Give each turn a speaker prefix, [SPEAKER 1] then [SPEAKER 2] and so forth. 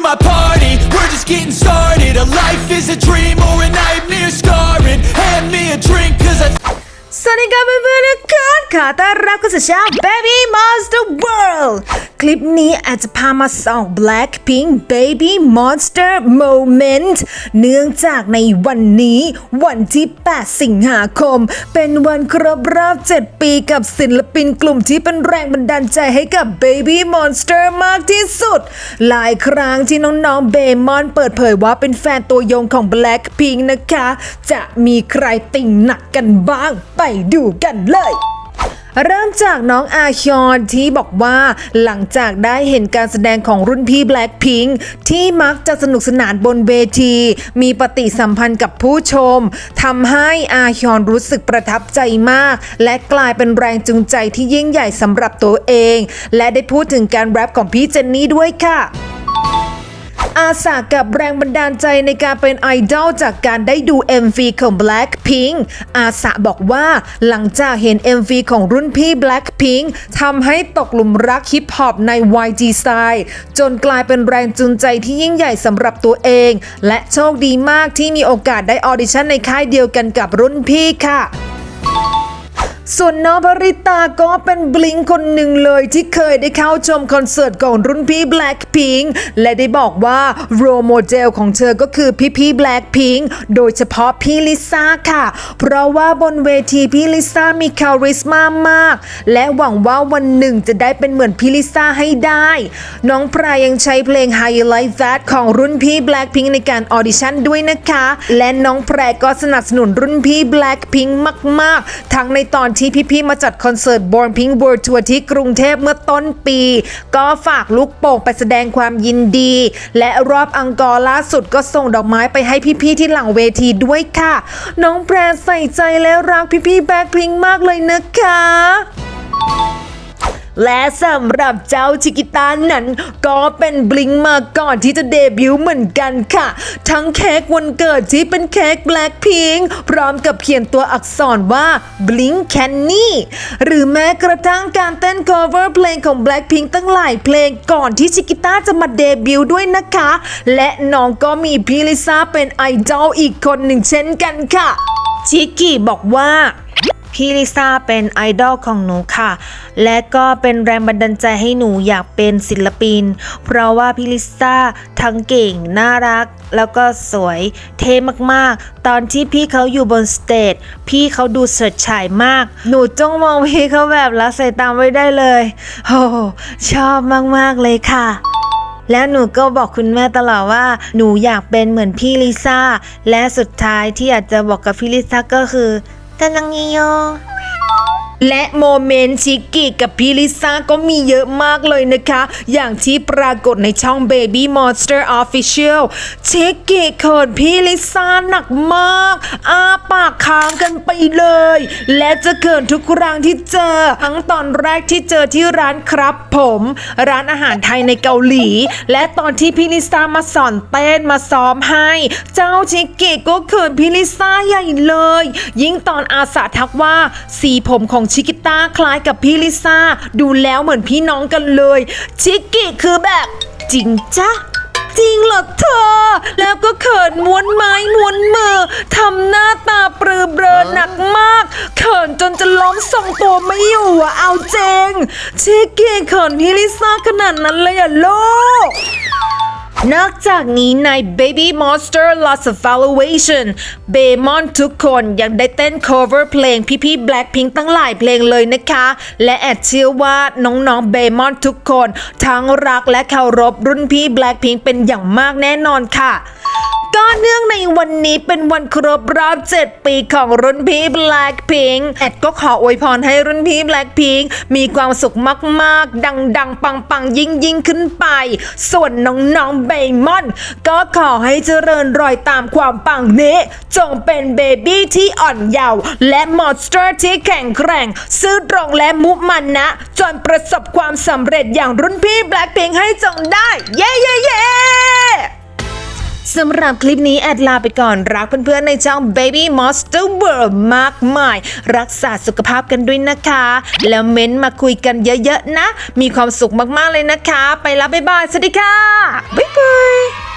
[SPEAKER 1] my party. We're just getting started. A life is a dream or a nightmare scarring. Hand me a drink, cause I.
[SPEAKER 2] สวัสดีครับเพื่อนๆทุกคนขอต้อนรับเข้าสู่ช่อง Baby Monster World คลิปนี้อาจจะพามาส่อง Blackpink Baby Monster Moment เนื่องจากในวันนี้วันที่ 8 สิงหาคม เป็นวันครบรอบ 7 ปีกับศิลปินกลุ่มที่เป็นแรงบันดาลใจให้กับ Baby Monster มากที่สุด หลายครั้งที่น้องๆเบมอนเปิดเผยว่าเป็นแฟนตัวยงของ Blackpink นะคะ จะมีใครติ่งหนักกันบ้างไปดูกันเลยเริ่มจากน้องอาฮยอนที่บอกว่าหลังจากได้เห็นการแสดงของรุ่นพี่ Blackpink ที่มักจะสนุกสนานบนเวที มีปฏิสัมพันธ์กับผู้ชมทำให้อาฮยอนรู้สึกประทับใจมาก และกลายเป็นแรงจูงใจที่ยิ่งใหญ่สำหรับตัวเอง และได้พูดถึงการแรปของพี่เจนนี่ด้วยค่ะ อาสากับแรงบันดาลใจในการเป็นไอดอลจากการได้ดู MV ของ Blackpink อาสาบอกว่าหลังจากเห็น MV ของรุ่นพี่ Blackpink ทำให้ตกหลุมรักฮิปฮอปใน YG Style จนกลายเป็นแรงจูงใจที่ยิ่งใหญ่สำหรับตัวเอง และโชคดีมากที่มีโอกาสได้ออดิชั่นในค่ายเดียวกันกับรุ่นพี่ค่ะ ส่วนน้องภริตาก็เป็นบลิงคนหนึ่งเลยที่เคยได้เข้าชมคอนเสิร์ตของรุ่นพี่ Blackpink และได้บอกว่าโรโมเดลของเธอก็คือพี่พี่ Blackpink โดยเฉพาะพี่ลิซ่าค่ะ เพราะว่าบนเวทีพี่ลิซ่ามีคาริสมามาก และหวังว่าวันหนึ่งจะได้เป็นเหมือนพี่ลิซ่าให้ได้ น้องพรายยังใช้เพลง Highlight That ของรุ่นพี่ Blackpink ในการออดิชั่นด้วยนะคะ และน้องแพรก็สนับสนุนรุ่นพี่ Blackpink มาก ๆ ทั้งในตอนที่พี่ๆมาจัดคอนเสิร์ต Born Pink World Tour ที่กรุงเทพเมื่อต้นปี ก็ฝากลูกโป่งไปแสดงความยินดี และรอบอังกอร์ล่าสุดก็ส่งดอกไม้ไปให้พี่ๆที่หลังเวทีด้วยค่ะ น้องแพรใส่ใจและรักพี่ๆแบ็คพิงมากเลยนะคะ และสำหรับเจ้าชิกิต้านั้น ก็เป็นบลิงมาก่อนที่จะเดบิวต์เหมือนกันค่ะ ทั้งเค้กวันเกิดที่เป็นเค้กแบล็คพิงพร้อมกับเขียนตัวอักษรว่า Blink Canny หรือแม้กระทั่งการเต้น cover เพลงของ Blackpink ตั้งหลายเพลงก่อนที่ชิกิต้าจะมาเดบิวต์ด้วยนะคะ และน้องก็มีพี่ลิซ่าเป็นไอดอลอีกคนหนึ่งเช่นกันค่ะชิกกี้บอกว่า พี่ลิซ่าเป็นไอดอลของหนูค่ะ และก็เป็นแรงบันดาลใจให้หนูอยากเป็นศิลปิน เพราะว่าพี่ลิซ่าทั้งเก่ง น่ารัก แล้วก็สวยเท่มากๆ ตอนที่พี่เขาอยู่บนสเตจพี่เขาดูเฉิดฉายมาก หนูจ้องมองพี่เขาแบบละสายตามไว้ได้เลยโอ้โหชอบมากๆเลยค่ะแล้วหนูก็บอกคุณแม่ตลอดว่า หนูอยากเป็นเหมือนพี่ลิซ่า และสุดท้ายที่อยากจะบอกกับพี่ลิซ่าก็คือ tanang iyo และโมเมนต์ชิกกี้กับพี่ลิซ่าก็มีเยอะมากเลยนะคะ อย่างที่ปรากฏในช่อง Baby Monster Official ชิกกี้เขินพี่ลิซ่าหนักมาก อาปากค้างกันไปเลย และจะเขินทุกครั้งที่เจอ ทั้งตอนแรกที่เจอที่ร้านครับผม ร้านอาหารไทยในเกาหลี และตอนที่พี่ลิซ่ามาสอนเต้นมาซ้อมให้ เจ้าชิกกี้ก็เขินพี่ลิซ่าใหญ่เลย ยิ่งตอนอาสาทักว่าสีผมของชิกิต้าคล้ายกับพี่ลิซ่า ดูแล้วเหมือนพี่น้องกันเลย ชิกกี้คือแบบจริงจ้ะจริงเหรอเธอ แล้วก็เขินม้วนไม้ม้วนมือทำหน้าตาปรือเบลอหนักมาก เขินจนจะล้มทรงตัวไม่อยู่อะเอาเจงชิกกี้เขินพี่ลิซ่าขนาดนั้นเลยอะลูก นอกจากนี้ใน Baby Monster Lots of Valuation เบมอนทุกคนยังได้เต้น cover เพลงพี่ๆ Blackpink ตั้งหลายเพลงเลยนะคะ และแอดเชื่อว่าน้องๆเบมอนทุกคน ทั้งรักและเคารพรุ่นพี่ Blackpink เป็นอย่างมากแน่นอนค่ะ ก็เนื่องในวันนี้เป็นวันครบรอบ 7 ปีของรุ่นพี่ Blackpink แอดก็ขออวยพรให้รุ่นพี่ Blackpink มีความสุขมากๆ ดังๆ ปังๆ ยิ่งยิ่งๆขึ้นไป ส่วนน้องๆเบมอน ก็ขอให้เจริญรอยตามความปังนี้ จงเป็นเบบี้ที่อ่อนเยาว์และมอนสเตอร์ที่แข็งแกร่ง ซื่อตรงและมุมันนะ จนประสบความสำเร็จอย่างรุ่นพี่ Blackpink ให้จงได้ เย้เย้เย้ สำหรับคลิปนี้แอดลาไปก่อนรักเพื่อนๆในช่อง Baby Monster World มากมาย รักษาสุขภาพกันด้วยนะคะ แล้วเม้นต์มาคุยกันเยอะๆนะ มีความสุขมากๆเลยนะคะ ไปแล้วบ๊ายบาย สวัสดีค่ะ บ๊ายบาย